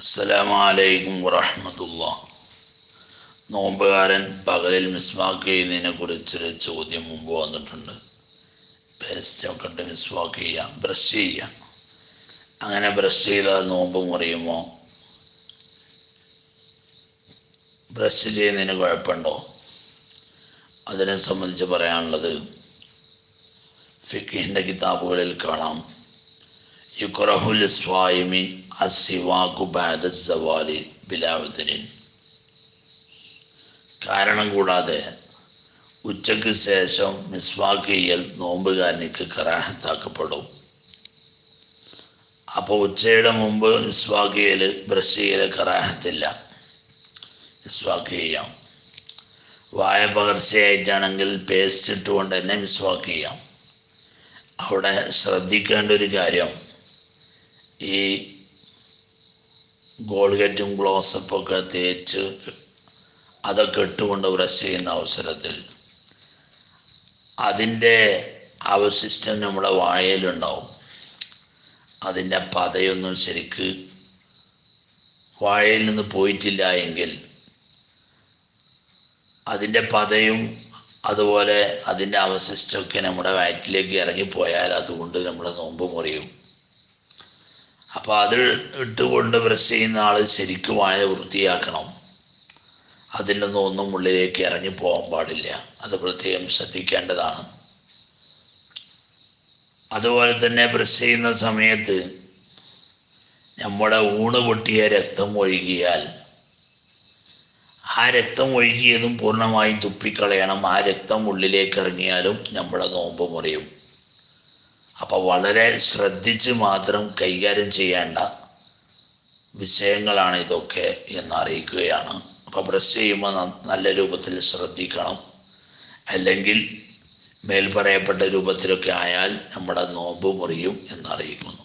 അസ്സലാമലൈക്കും വറഹമത്തുള്ള. നോമ്പുകാരൻ പകലിൽ മിസ്വാക്ക് ചെയ്യുന്നതിനെ കുറിച്ചൊരു ചോദ്യം മുമ്പ് വന്നിട്ടുണ്ട്. പേസ്റ്റൊക്കെ ഇട്ട് മിസ്വാക്ക് ചെയ്യാം ബ്രഷ് ചെയ്യാം അങ്ങനെ ബ്രഷ് ചെയ്താൽ നോമ്പ് മുറിയുമോ? ബ്രഷ് ചെയ്യുന്നതിന് കുഴപ്പമുണ്ടോ? അതിനെ സംബന്ധിച്ച് പറയാനുള്ളത് ഫിക്കിന്റെ കിതാബുകളിൽ കാണാം. യുക്രഹുൽ സ്വായിമി അസിവാക്കു ബാദ സവാലി ബിലാവതിരിൻ കാരണം കൂടാതെ ഉച്ചയ്ക്ക് ശേഷം മിസ്വാക്ക് ചെയ്യൽ നോമ്പുകാരനിക്ക് കറാഹത്താക്കപ്പെടും. അപ്പോൾ ഉച്ചയുടെ മുമ്പ് മിസ്വാക്ക് ചെയ്യൽ ബ്രഷ് ചെയ്യൽ കറാഹത്തില്ല. മിസ്വാക്ക് ചെയ്യാം. വായ പകർച്ചയായിട്ടാണെങ്കിൽ പേസ്റ്റ് ഇട്ടുകൊണ്ട് തന്നെ മിസ്വാക്ക് ചെയ്യാം. അവിടെ ശ്രദ്ധിക്കേണ്ട ഒരു കാര്യം ഈ ഗോൾഗറ്റും ഗ്ലോസപ്പൊക്കെ തേച്ച് അതൊക്കെ ഇട്ടുകൊണ്ട് ബ്രഷ് ചെയ്യുന്ന അവസരത്തിൽ. അതിന്റെ അവശിഷ്ടം നമ്മുടെ വാഴയിലുണ്ടാവും അതിന്റെ പതയൊന്നും ശരിക്ക് വാഴയിൽ നിന്ന് പോയിട്ടില്ല എങ്കിൽ അതിന്റെ പതയും അതുപോലെ അതിന്റെ അവശിഷ്ടമൊക്കെ നമ്മുടെ വയറ്റിലേക്ക് ഇറങ്ങിപ്പോയാൽ അതുകൊണ്ട് നമ്മുടെ നോമ്പ് മുറിയും. അപ്പോൾ അത് ഇട്ടുകൊണ്ട് ബ്രഷ് ചെയ്യുന്ന ആൾ ശരിക്കും വായ വൃത്തിയാക്കണം. നിന്നും ഒന്നും ഉള്ളിലേക്ക് ഇറങ്ങി പോകാൻ പാടില്ല. അത് പ്രത്യേകം ശ്രദ്ധിക്കേണ്ടതാണ്. അതുപോലെ തന്നെ ബ്രഷ് ചെയ്യുന്ന സമയത്ത് നമ്മുടെ ഊണ് പൊട്ടിയ രക്തം ഒഴുകിയാൽ ആ രക്തം ഒഴുകിയതും പൂർണമായും തുപ്പിക്കളയണം. ആ രക്തം ഉള്ളിലേക്ക് ഇറങ്ങിയാലും നമ്മുടെ നോമ്പ് മുറിയും. അപ്പോൾ വളരെ ശ്രദ്ധിച്ച് മാത്രം കൈകാര്യം ചെയ്യേണ്ട വിഷയങ്ങളാണ് ഇതൊക്കെ എന്ന് അറിയിക്കുകയാണ് അപ്പോൾ ബ്രഷ് ചെയ്യുമ്പോൾ നല്ല രൂപത്തിൽ ശ്രദ്ധിക്കണം. അല്ലെങ്കിൽ മേൽ പറയപ്പെട്ട രൂപത്തിലൊക്കെ ആയാൽ നമ്മുടെ നോമ്പ് മുറിയും എന്നറിയിക്കുന്നു.